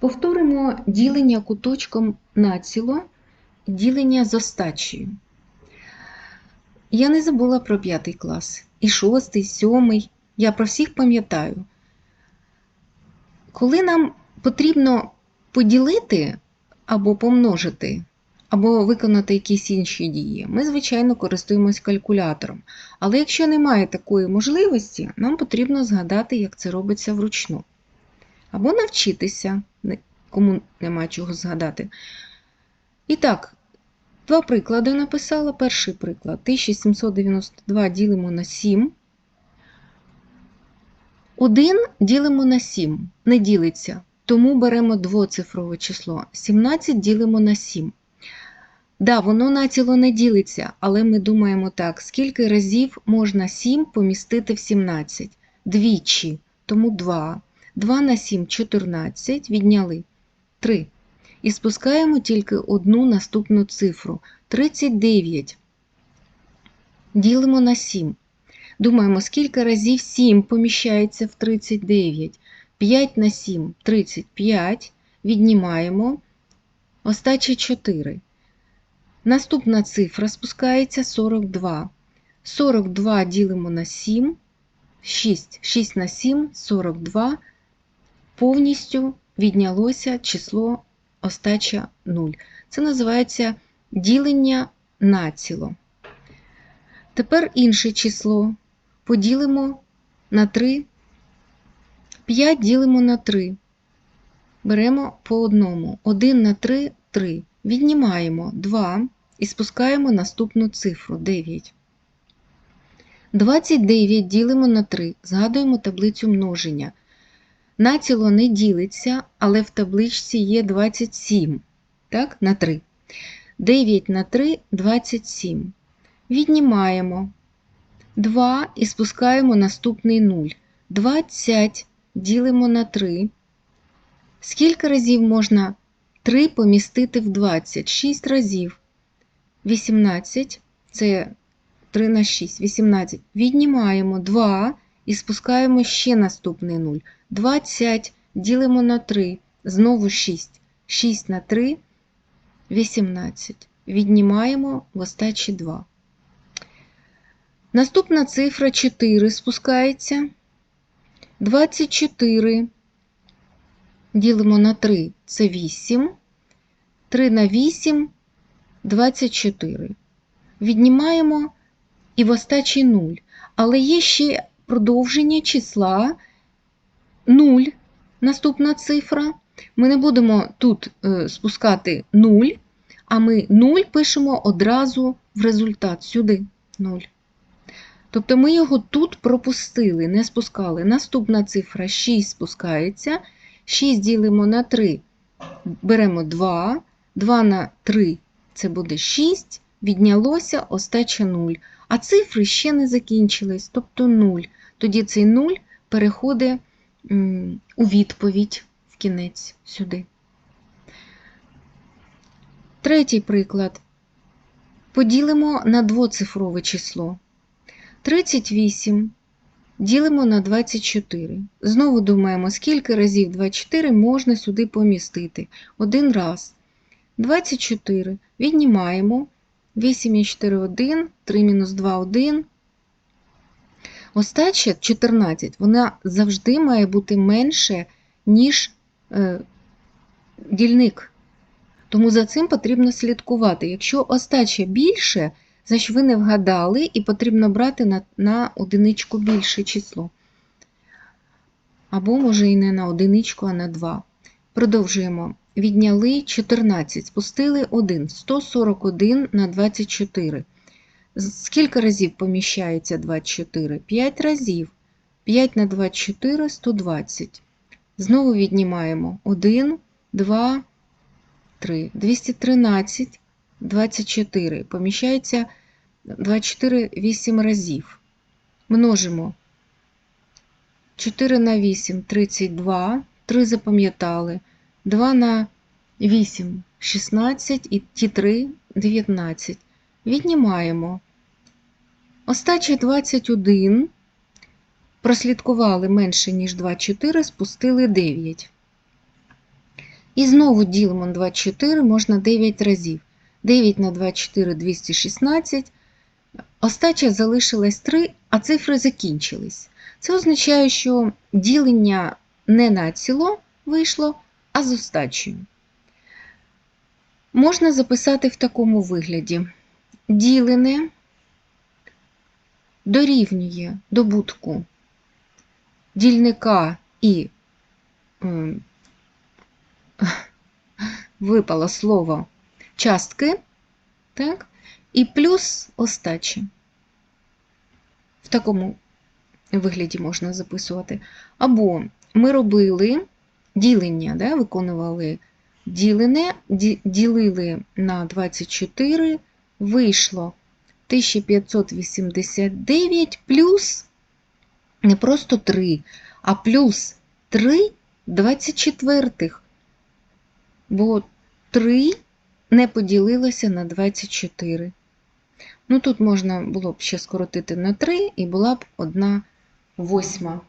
Повторимо ділення куточком націло ділення з остачею. Я не забула про п'ятий клас. І шостий, сьомий. Я про всіх пам'ятаю. Коли нам потрібно поділити або помножити, або виконати якісь інші дії, ми, звичайно, користуємось калькулятором. Але якщо немає такої можливості, нам потрібно згадати, як це робиться вручну. Або навчитися, кому нема чого згадати. І так, два приклади написала. Перший приклад 1792 ділимо на 7. 1 ділимо на 7, не ділиться, тому беремо двоцифрове число. 17 ділимо на 7. Да, воно націло не ділиться, але ми думаємо так, скільки разів можна 7 помістити в 17? Двічі, тому 2. 2 на 7 – 14, відняли 3. І спускаємо тільки одну наступну цифру. 39. Ділимо на 7. Думаємо, скільки разів 7 поміщається в 39. 5 на 7 – 35. Віднімаємо. Остача 4. Наступна цифра спускається 42. 42 ділимо на 7. 6. 6 на 7 – 42. Повністю віднялося число остача 0. Це називається ділення націло. Тепер інше число поділимо на 3. 5 ділимо на 3. Беремо по одному. 1 на 3 – 3. Віднімаємо 2 і спускаємо наступну цифру 9. 29 ділимо на 3. Згадуємо таблицю множення. Націло не ділиться, але в табличці є 27. Так, на 3. 9 на 3 – 27. Віднімаємо 2 і спускаємо наступний 0. 20 ділимо на 3. Скільки разів можна 3 помістити в 20? 6 разів. 18 це 3 на 6, 18. Віднімаємо 2 і спускаємо ще наступний 0. 20 ділимо на 3, знову 6. 6 на 3 – 18. Віднімаємо в остачі 2. Наступна цифра 4 спускається. 24 ділимо на 3 – це 8. 3 на 8 – 24. Віднімаємо і в остачі 0. Але є ще продовження числа 0, наступна цифра. Ми не будемо тут е, спускати 0, а ми 0 пишемо одразу в результат сюди 0. Тобто ми його тут пропустили, не спускали. Наступна цифра 6 спускається. 6 ділимо на 3, беремо 2. 2 на 3 це буде 6, віднялося остача 0. А цифри ще не закінчились, тобто 0. Тоді цей 0 переходить у відповідь в кінець сюди. Третій приклад. Поділимо на двоцифрове число. 38 ділимо на 24. Знову думаємо, скільки разів 24 можна сюди помістити. Один раз. 24 віднімаємо. 8 і 4 – 1, 3 мінус 2 – 1. Остача 14, вона завжди має бути менше, ніж е, дільник. Тому за цим потрібно слідкувати. Якщо остача більше, значить ви не вгадали і потрібно брати на, на одиничку більше число. Або, може, і не на одиничку, а на 2. Продовжуємо. Відняли 14, спустили 1. 141 на 24. Скільки разів поміщається 24? 5 разів. 5 на 24 – 120. Знову віднімаємо 1, 2, 3. 213, 24. Поміщається 24 8 разів. Множимо 4 на 8 – 32. 3 запам'ятали. 2 на 8 – 16 і ті 3 – 19. Віднімаємо. Остача 21. Прослідкували менше, ніж 24, спустили 9. І знову ділимо на 24, можна 9 разів. 9 на 24 – 216. Остача залишилась 3, а цифри закінчились. Це означає, що ділення не на ціло вийшло, а з остачею. Можна записати в такому вигляді. Ділене дорівнює добутку дільника і м, випало слово частки, так? і плюс остачі. В такому вигляді можна записувати. Або ми робили ділення, да, виконували ділене, ділили на 24, вийшло 1589 плюс не просто 3, а плюс 3 24. Бо 3 не поділилося на 24. Ну, тут можна було б ще скоротити на 3 і була б 1 восьма